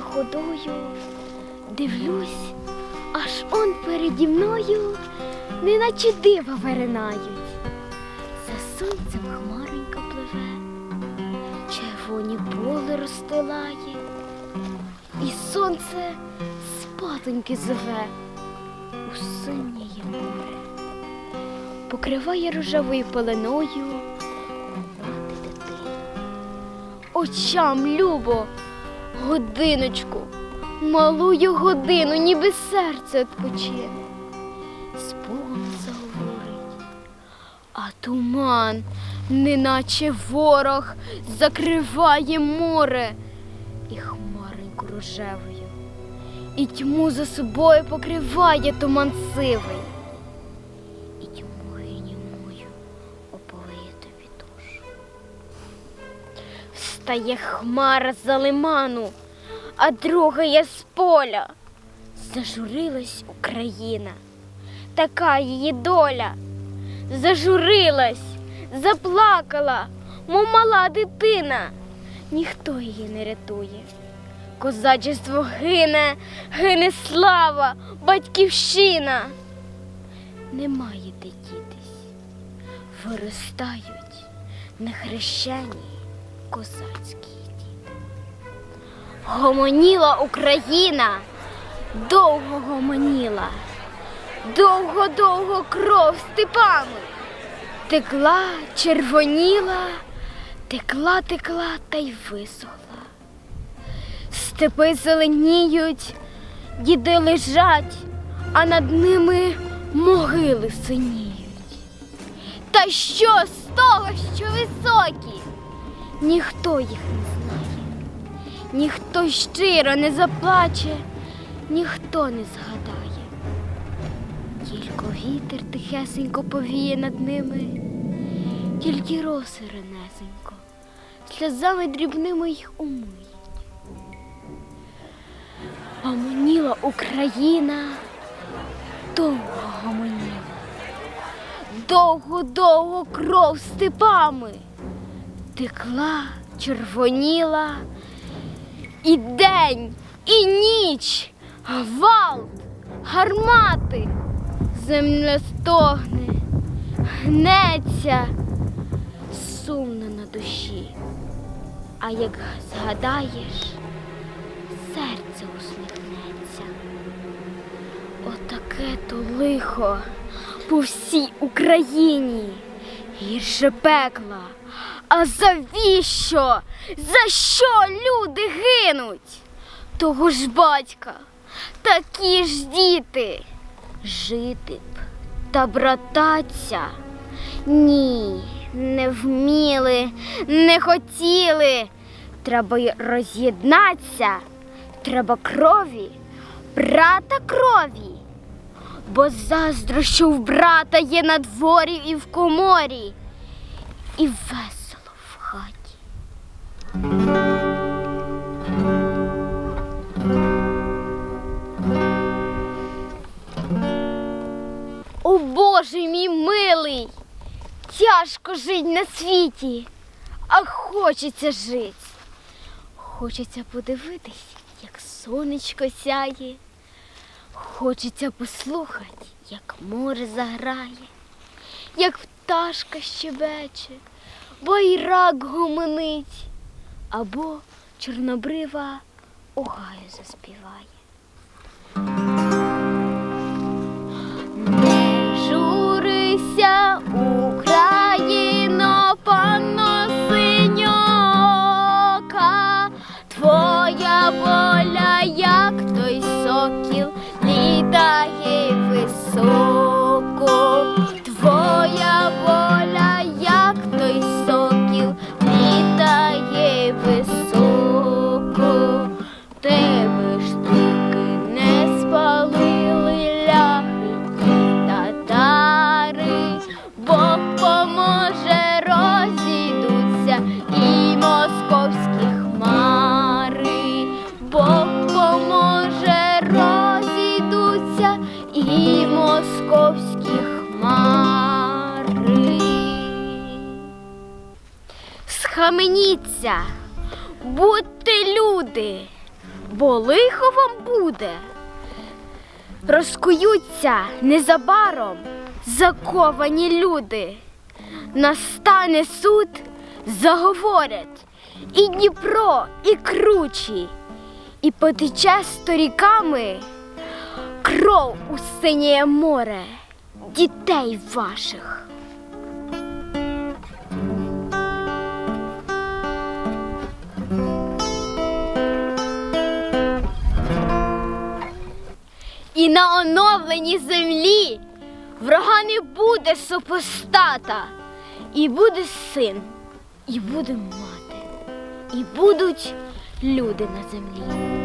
стою, дивлюсь, аж он переді мною, неначе дива виринають. За сонцем хмаренька пливе, червоні поли розстилає, і сонце спатоньки зове у синє море, покриває рожевою пеленою. Очам любо, годиночку, малую годину, ніби серце відпочине. З заговорить, а туман, неначе ворог, закриває море. І хмареньку рожевою, і тьму за собою покриває туман сивий, Встає хмара за лиману, а друга є з поля. Зажурилась Україна, така її доля. Зажурилась, заплакала, мов мала дитина. Ніхто її не рятує. Козачество гине, гине слава, батьківщина. Немає де дітись, виростають нехрещені козацькі діти. Гомоніла Україна, довго гомоніла, довго-довго кров степами. Текла, червоніла, текла, текла та й висохла. Степи зеленіють, діди лежать, а над ними могили синіють. Та що з того, що високі? Ніхто їх не знає, ніхто щиро не заплаче, ніхто не згадає. Тільки вітер тихесенько повіє над ними, тільки роси ранесенько, сльозами дрібними їх умиють. Гомоніла Україна, довго гомоніла, довго-довго кров степами текла, червоніла, і день, і ніч, гвалт, гармати, земля стогне, гнеться, сумно на душі. А як згадаєш, серце усміхнеться. Отаке то лихо по всій Україні. Гірше пекла. А завіщо? За що люди гинуть? Того ж батька, такі ж діти. Жити б та брататься. Ні, не вміли, не хотіли. Треба роз'єднатися. Треба крові, брата крові. Бо заздрощу в брата є на дворі і в коморі, і весело в хаті. О Боже мій милий, тяжко жить на світі, а хочеться жить. Хочеться подивитись, як сонечко сяє. Хочеться послухати, як море заграє, як пташка щебече, байрак гомонить, або чорнобрива огаю заспіває. Не журися, Україно, панно синьока, твоя воля, як той сокіл, літає високо, московські хмари. Схаменіться, будьте люди, бо лихо вам буде. Розкуються незабаром заковані люди. Настане суд, заговорять і Дніпро, і кручі, і потече сторіками кров у синє море дітей ваших. І на оновленій землі врага не буде супостата, і буде син, і буде мати, і будуть люди на землі.